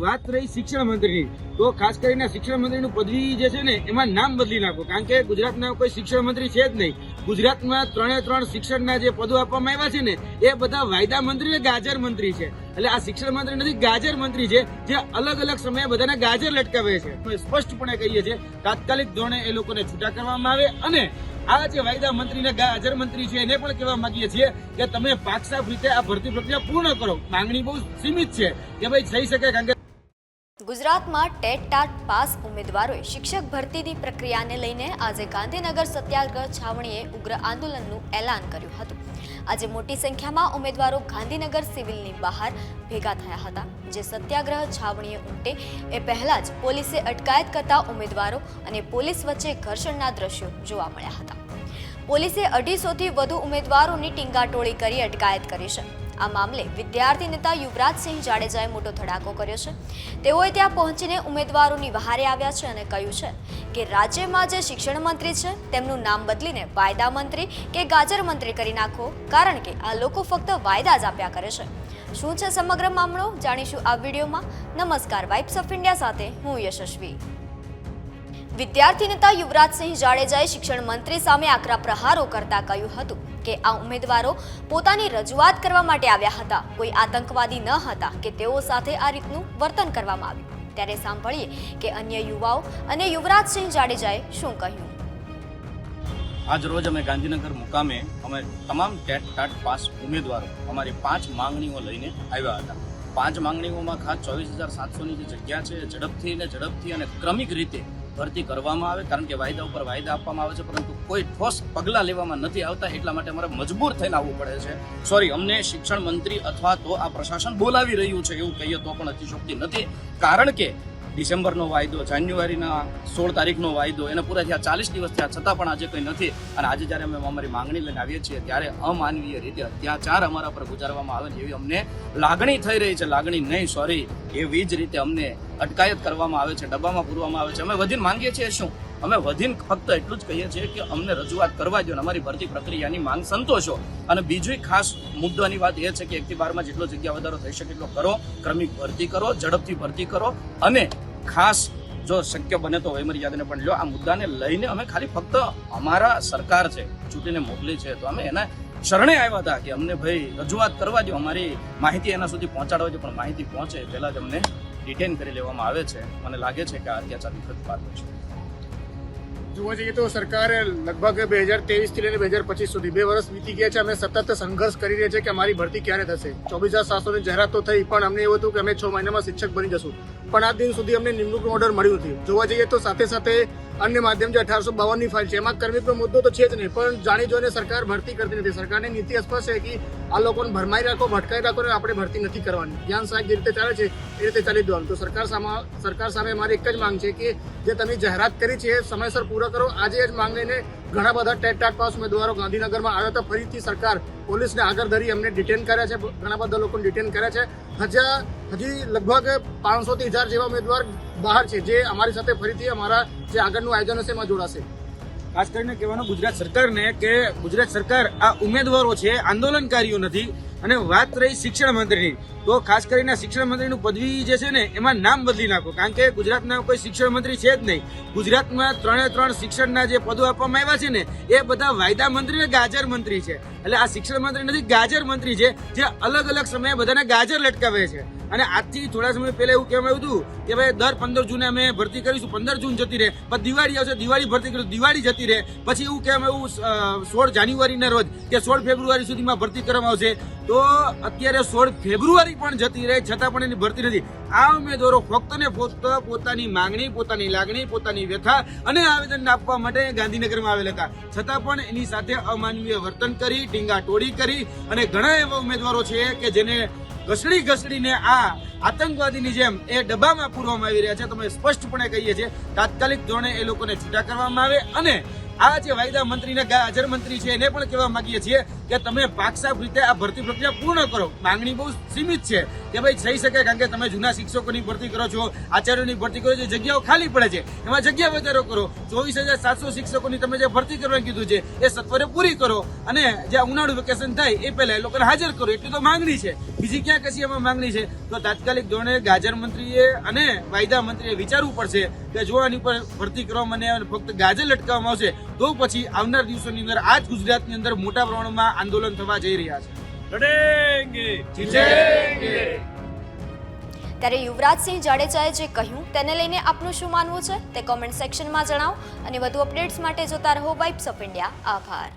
વાત રહી શિક્ષણ મંત્રીની, તો ખાસ કરીને શિક્ષણ મંત્રીનું પદવી જે છે ને, એમાં નામ બદલી નાખો. કારણ કે ગુજરાતના કોઈ શિક્ષણ મંત્રી છે જ નહીં. ગુજરાતમાં ત્રણે ત્રણ શિક્ષણના જે પદો આપવામાં આવ્યા છે ને, એ બધા વાયદા મંત્રી ને ગાજર મંત્રી છે. એટલે આ શિક્ષણ મંત્રી નથી, ગાજર મંત્રી છે, જે અલગ અલગ સમયે બધાને ગાજર લટકાવે છે. તો સ્પષ્ટપણે કહીએ છીએ, તાત્કાલિક ધોરણે એ લોકોને છૂટા કરવામાં આવે અને આ જે વાયદા મંત્રી ને ગાજર મંત્રી છે, એને પણ કહેવા માંગીએ છીએ કે તમે પાકસાફ રીતે આ ભરતી પ્રક્રિયા પૂર્ણ કરો. માંગણી બહુ સીમિત છે કે ભાઈ થઈ શકે, કારણ કે ગુજરાતમાં ટેટ ટાટ પાસ ઉમેદવારોએ શિક્ષક ભરતીની પ્રક્રિયાને લઈને આજે ગાંધીનગર સત્યાગ્રહ છાવણીએ ઉગ્ર આંદોલનનું એલાન કર્યું હતું. આજે મોટી સંખ્યામાં ઉમેદવારો ગાંધીનગર સિવિલની બહાર ભેગા થયા હતા. જે સત્યાગ્રહ છાવણીએ ઉમટે એ પહેલા જ પોલીસે અટકાયત કરતા ઉમેદવારો અને પોલીસ વચ્ચે ઘર્ષણના દ્રશ્યો જોવા મળ્યા હતા. પોલીસે અઢીસોથી વધુ ઉમેદવારોની ટીંગાટોળી કરી અટકાયત કરી છે. આ મામલે વિદ્યાર્થી નેતા યુવરાજસિંહ જાડેજાએ મોટો ધડાકો કર્યો છે. તેઓએ ત્યાં પહોંચીને ઉમેદવારોની વહારે આવ્યા છે અને કહ્યું છે કે રાજ્યમાં જે શિક્ષણ મંત્રી છે, તેમનું નામ બદલીને વાયદા મંત્રી કે ગાજર મંત્રી કરી નાખો, કારણ કે આ લોકો ફક્ત વાયદા જ આપ્યા કરે છે. શું છે સમગ્ર મામલો? જાણીશું આ વિડીયોમાં. નમસ્કાર, વાઇબ્સ ઓફ ઇન્ડિયા સાથે હું યશસ્વી. વિદ્યાર્થી નેતા યુવરાજસિંહ જાડેજાએ શિક્ષણ મંત્રી સામે આકરા પ્રહારો કરતા કહ્યું હતું કે આ ઉમેદવારો પોતાની રજૂઆત કરવા માટે આવ્યા હતા. કોઈ આતંકવાદી ન હતા કે તેઓ સાથે આ રીતનું વર્તન કરવામાં આવ્યું. ત્યારે સાંભળીએ કે અન્ય યુવાઓ અને યુવરાજસિંહ જાડેજાએ શું કહ્યું. આજ રોજ અમે ગાંધીનગર મુકામે અમે તમામ ટેટ ટાટ પાસ ઉમેદવારો અમારી પાંચ માંગણીઓ લઈને આવ્યા હતા. પાંચ માંગણીઓમાં ખાસ ચોવીસ હજાર સાતસોની જે જગ્યા છે, ઝડપથી ને ઝડપથી અને ક્રમિક રીતે ભરતી કરવામાં આવે, કારણ કે વાયદા ઉપર વાયદા આપવામાં આવે છે, પરંતુ કોઈ ઠોસ પગલાં લેવામાં નથી આવતા, એટલા માટે અમારે મજબૂર થઈને આવવું પડે છે. સોરી અમને શિક્ષણ મંત્રી અથવા તો આ પ્રશાસન બોલાવી રહ્યું છે, એવું કહીએ તો પણ અતિશોક્તિ નથી. કારણ કે ડિસેમ્બરનો વાયદો, જાન્યુઆરીના સોળ તારીખનો વાયદો, એને પૂરા થયા ચાલીસ દિવસ થયા, છતાં પણ આજે કંઈ નથી. અને આજે જ્યારે અમે અમારી માંગણી લઈને આવીએ છીએ, ત્યારે અમાનવીય રીતે અત્યાચાર અમારા પર ગુજારવામાં આવે એવી અમને લાગણી થઈ રહી છે. લાગણી નહીં સોરી એવી જ રીતે અમને અટકાયત કરવામાં આવે છે, ડબ્બામાં પૂરવામાં આવે છે. અમે વધીને માંગીએ છીએ શું? અમે વધીને ફક્ત એટલું જ કહીએ છીએ કે અમને રજૂઆત કરવા દો અમારી ભરતી પ્રક્રિયાની માંગ સંતોષો. અને બીજું ખાસ મુદ્દાની વાત એ છે કે એકથી બારમાં જેટલો જગ્યા વધારો થઈ શકે એટલો કરો, ક્રમિક ભરતી કરો, ઝડપથી ભરતી કરો. અને ખાસ જો શક્ય બને તો વયમર્યાદાને પણ લ્યો. આ મુદ્દાને લઈને અમે ખાલી ફક્ત અમારા સરકાર છે, ચૂંટીને મોકલી છે. તો અમે એના શરણે આવ્યા હતા કે અમને ભાઈ રજૂઆત કરવા દો અમારી માહિતી એના સુધી પહોંચાડવા દો પણ માહિતી પહોંચે પહેલાં જ અમને ડિટેન કરી લેવામાં આવે છે. મને લાગે છે કે આ અત્યાચાર વિકૃત પાત્ર છે. જોવા જઈએ તો સરકારે લગભગ બે હજાર ત્રેવીસથી લઈને બે હજાર પચીસ સુધી બે વર્ષ વીતી ગયા છે. અમે સતત સંઘર્ષ કરી રહ્યા છે કે અમારી ભરતી ક્યારે થશે? ચોવીસ હજાર સાતસોની જાહેરાત તો થઈ, પણ અમને એવું હતું કે અમે છ મહિનામાં શિક્ષક બની જશું. પણ આ દિન સુધી અમને નિમણૂકનો ઓર્ડર મળ્યું નથી જોવા જઈએ તો સાથે સાથે અન્ય માધ્યમ જે અઢારસો બાવનની ફાઇલ છે, એમાં કર્મિકનો મુદ્દો તો છે જ નહીં, પણ જાણી જોઈને સરકાર ભરતી કરતી નથી. સરકારની નીતિ સ્પષ્ટ છે કે આ લોકોને ભરમાઈ રાખો, ભટકાઈ રાખો અને આપણે ભરતી નથી કરવાની. જ્ઞાન સાહેબ જે રીતે ચાલે છે, એ રીતે ચાલી દેવાનું તો સરકાર સામે સરકાર સામે મારી એક જ માંગ છે કે જે તમે જાહેરાત કરી છે, એ સમયસર પૂરો કરો. આજે જ માંગ લઈને ઘણા બધા ટેટ ટાટ પાસ ઉમેદવારો ગાંધીનગરમાં આવ્યા હતા ફરીથી સરકાર પોલીસને આગળ ધરી અમને ડિટેન કર્યા છે. ઘણા બધા લોકોને ડિટેન કર્યા છે. હજા હજી લગભગ પાંચસો થી હજાર જેવા ઉમેદવાર બહાર છે, જે અમારી સાથે ફરીથી અમારા જે આગળનું આયોજન હશે એમાં જોડાશે. ખાસ કરીને કહેવાનું ગુજરાત સરકારને કે ગુજરાત સરકાર આ ઉમેદવારો છે, આંદોલનકારીઓ નથી. અને વાત રહી શિક્ષણ મંત્રીની, તો ખાસ કરીને શિક્ષણ મંત્રીનું પદવી જે છે ને, એમાં નામ બદલી નાખો. કારણ કે ગુજરાતના કોઈ શિક્ષણ મંત્રી છે જ નહીં. ગુજરાતમાં ત્રણે ત્રણ શિક્ષણના જે પદો આપવામાં આવ્યા છે ને, એ બધા વાયદા મંત્રી અને ગાજર મંત્રી છે. એટલે આ શિક્ષણ મંત્રી નથી, ગાજર મંત્રી છે, જે અલગ અલગ સમયે બધાને ગાજર લટકાવે છે. અને આજથી થોડા સમય પહેલા એવું કહેવામાં આવ્યું હતું કે ભાઈ, દર પંદર જૂને અમે ભરતી કરીશું, પંદર જૂન જતી રહે પછી દિવાળી આવશે, દિવાળી ભરતી કરીશું, દિવાળી જતી રહે. પછી એવું કહેવામાં આવ્યું સોળ જાન્યુઆરીના રોજ કે સોળ ફેબ્રુઆરી સુધીમાં ભરતી કરવામાં આવશે. તો અત્યારે સોળ ફેબ્રુઆરી પણ જતી રહે, છતાં પણ એની ભરતી નથી. આ ઉમેદવારો ફક્ત ને ફક્ત પોતાની માંગણી, પોતાની લાગણી, પોતાની વ્યથા અને આવેદન આપવા માટે ગાંધીનગરમાં આવેલા હતા. છતાં પણ એની સાથે અમાનવીય વર્તન કરી ટીંગા ટોળી કરી અને ઘણા એવા ઉમેદવારો છે કે જેને ઘસડી ઘસડીને આ આતંકવાદીની જેમ એ ડબ્બામાં પૂરવામાં આવી રહ્યા છે. તમે સ્પષ્ટપણે કહીએ છીએ, તાત્કાલિક ધોરણે એ લોકોને છૂટા કરવામાં આવે અને આ જે વાયદા મંત્રી ને ગાજર મંત્રી છે એને પણ કહેવા માંગીએ છીએ કે તમે પાકસાફ રીતે આ ભરતી પ્રક્રિયા પૂર્ણ કરો. માંગણી બહુ સીમિત છે કે ભાઈ થઈ શકે કારણ કે તમે જૂના શિક્ષકોની ભરતી કરો છો, આચાર્યોની ભરતી કરો છો જગ્યાઓ ખાલી પડે છે. એમાં જગ્યા વધારો કરો. ચોવીસ હજાર સાતસો શિક્ષકોની તમે જે ભરતી કરવાનું કીધું છે, એ સત્વરે પૂરી કરો અને જે ઉનાળુ વેકેશન થાય એ પહેલા એ લોકોને હાજર કરો. એટલી તો માંગણી છે. બીજી ક્યાં કશી એમાં માંગણી છે? તો તાત્કાલિક ધોરણે ગાજર મંત્રીએ અને વાયદા મંત્રીએ વિચારવું પડશે કે જો આની પર ભરતી કરવામાં મને ફક્ત ગાજર લટકાવવામાં આવશે, તો પછી આવનાર દિવસોની અંદર આ જ ગુજરાતની અંદર મોટા પ્રમાણમાં આંદોલન થવા જઈ રહ્યા છે. જીતેંગે. ત્યારે યુવરાજસિંહ જાડેજાએ જે કહ્યું તેને લઈને આપનું શું માનવું છે? તે કોમેન્ટ સેક્શનમાં જણાવો અને વધુ અપડેટ્સ માટે જોતા રહો વાઇબ્સ ઓફ ઇન્ડિયા આભાર.